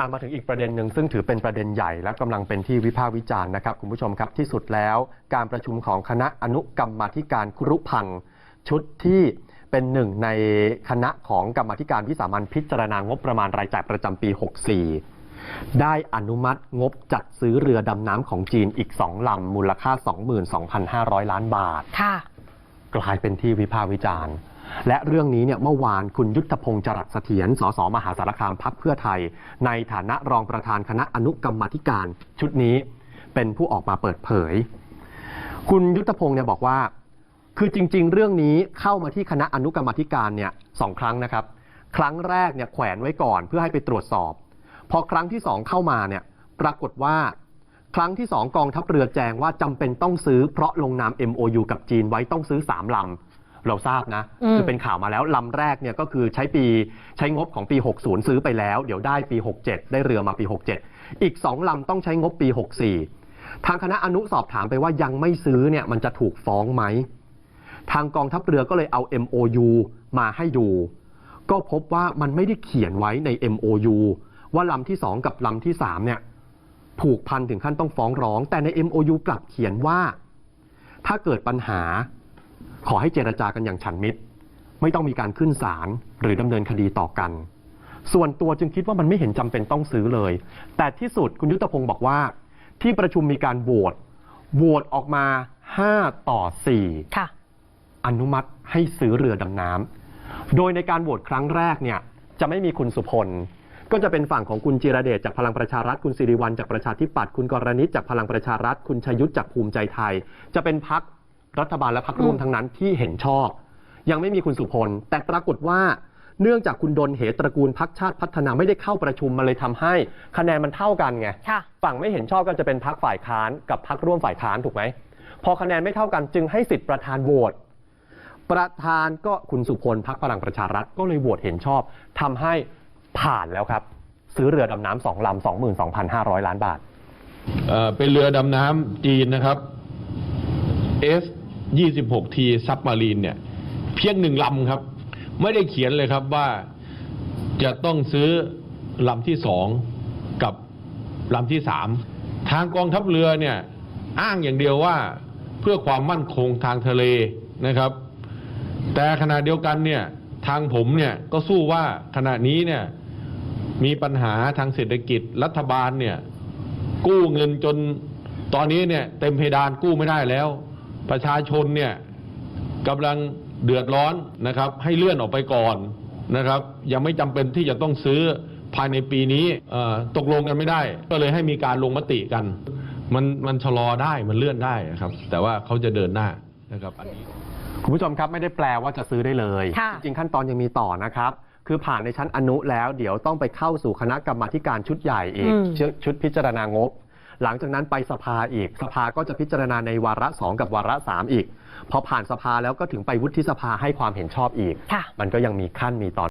อะมาถึงอีกประเด็นหนึ่งซึ่งถือเป็นประเด็นใหญ่และกำลังเป็นที่วิพากษ์วิจารณ์นะครับคุณผู้ชมครับที่สุดแล้ว การประชุมของคณะอนุกรรมาธิการครุพันธ์ชุดที่เป็นหนึ่งในคณะของกรรมาธิการวิสามันพิจารณางบประมาณรายจ่ายประจำปี 64 ได้อนุมัติงบจัดซื้อเรือดำน้ำของจีนอีก2ลำมูลค่า 22,500 ล้านบาทค่ะกลายเป็นที่วิพากษ์วิจารณ์ และเรื่องนี้เนี่ยเมื่อวานคุณยุทธพงศ์จรัสเสถียรสสมหาสารคามพักเพื่อไทย ในฐานะรองประธานคณะอนุกรรมาธิการ ชุดนี้เป็นผู้ออกมาเปิดเผย คุณยุทธพงศ์เนี่ยบอกว่า คือจริง ๆ เรื่องนี้เข้ามาที่คณะอนุกรรมาธิการเนี่ยสองครั้งนะครับ ครั้งแรกเนี่ยแขวนไว้ก่อนเพื่อให้ไปตรวจสอบ พอครั้งที่สองเข้ามาเนี่ยปรากฏว่าครั้งที่สองกองทัพเรือแจ้งว่าจำเป็นต้องซื้อเพราะลงนาม MOU กับจีนไว้ต้องซื้อ 3ลำ เราทราบนะอืมคือเป็นข่าวมาแล้วลำแรกเนี่ยก็คือใช้ปีใช้งบของปี 60 ซื้อไปแล้ว เดี๋ยวได้ปี 67 ได้เรือมาปี 67 อีก 2ลำต้องใช้งบปี 64 ทางคณะอนุสอบถามไปว่ายังไม่ซื้อเนี่ยมันจะถูกฟ้องไหม ทางกองทัพเรือก็เลยเอา MOU มาให้ดู ก็พบว่ามันไม่ได้เขียนไว้ใน MOU ว่าลำที่ 2 กับลำที่3เนี่ยผูกพันถึงขั้นต้องฟ้องร้อง แต่ใน MOU กลับเขียนว่า ถ้าเกิดปัญหา ขอให้เจรจากันอย่างฉันมิตร ไม่ต้องมีการขึ้นศาลหรือดำเนินคดีต่อกัน ส่วนตัวจึงคิดว่ามันไม่เห็นจำเป็นต้องซื้อเลย แต่ที่สุดคุณยุทธพงศ์บอกว่า ที่ประชุมมีการโหวตโหวตออกมา 5 ต่อ 4 ค่ะ อนุมัติให้ซื้อเรือดำน้ำโดยในการโหวตครั้งแรกเนี่ยจะไม่มีคุณสุพล ก็จะเป็นฝั่งของคุณจิรเดชจากพลังประชารัฐคุณสิริวัลจากประชาธิปัตย์คุณกรณิตจากพลังประชารัฐคุณชยุทธจากภูมิใจไทย จะเป็นพัก รัฐบาลและพักร่วมทั้งนั้นที่เห็นชอบ ยังไม่มีคุณสุพล แต่ปรากฏว่าเนื่องจากคุณดนเหตระกูลพักชาติพัฒนาไม่ได้เข้าประชุมมาเลยทำให้คะแนนมันเท่ากันไงค่ะฝั่งไม่เห็นชอบก็จะเป็นพักฝ่ายค้านกับพักร่วมฝ่ายค้านถูกไหมพอคะแนนไม่เท่ากันจึงให้สิทธิ์ประธานโหวตประธานก็คุณสุพลพักพลังประชารัฐก็เลยโหวตเห็นชอบทำให้ผ่านแล้วครับ ซื้อเรือดำน้ำสองลำ22,500ล้านบาทเอ่อเป็นเรือดำน้ำจีนนะครับ F 26 T ซับมารีนเนี่ยเพียงหนึ่งลำครับ ไม่ได้เขียนเลยครับว่าจะต้องซื้อลำที่สองกับลำที่สามทางกองทัพเรือเนี่ยอ้างอย่างเดียวว่าเพื่อความมั่นคงทางทะเลนะครับ แต่ขณะเดียวกันเนี่ยทางผมเนี่ยก็สู้ว่าขณะนี้เนี่ยมีปัญหาทางเศรษฐกิจรัฐบาลเนี่ยกู้เงินจนตอนนี้เนี่ยเต็มเพดานกู้ไม่ได้แล้ว ประชาชนเนี่ยกำลังเดือดร้อนนะครับให้เลื่อนออกไปก่อนนะครับยังไม่จำเป็นที่จะต้องซื้อภายในปีนี้เอ่อตกลงกันไม่ได้ ก็เลยให้มีการลงมติกัน มันมันชะลอได้มันเลื่อนได้ครับ แต่ว่าเขาจะเดินหน้านะครับอันนี้คุณผู้ชมครับไม่ได้แปลว่าจะซื้อได้เลยค่ะจริงๆขั้นตอนยังมีต่อนะครับ คือผ่านในชั้นอนุแล้ว เดี๋ยวต้องไปเข้าสู่คณะกรรมาธิการชุดใหญ่อีกอืมชุดชุดพิจารณางบ หลังจากนั้นไปสภาอีก สภาก็จะพิจารณาในวาระ 2 กับวาระ 3 อีก พอผ่านสภาแล้วก็ถึงไปวุฒิสภาให้ความเห็นชอบอีก ค่ะ มันก็ยังมีขั้นมีตอน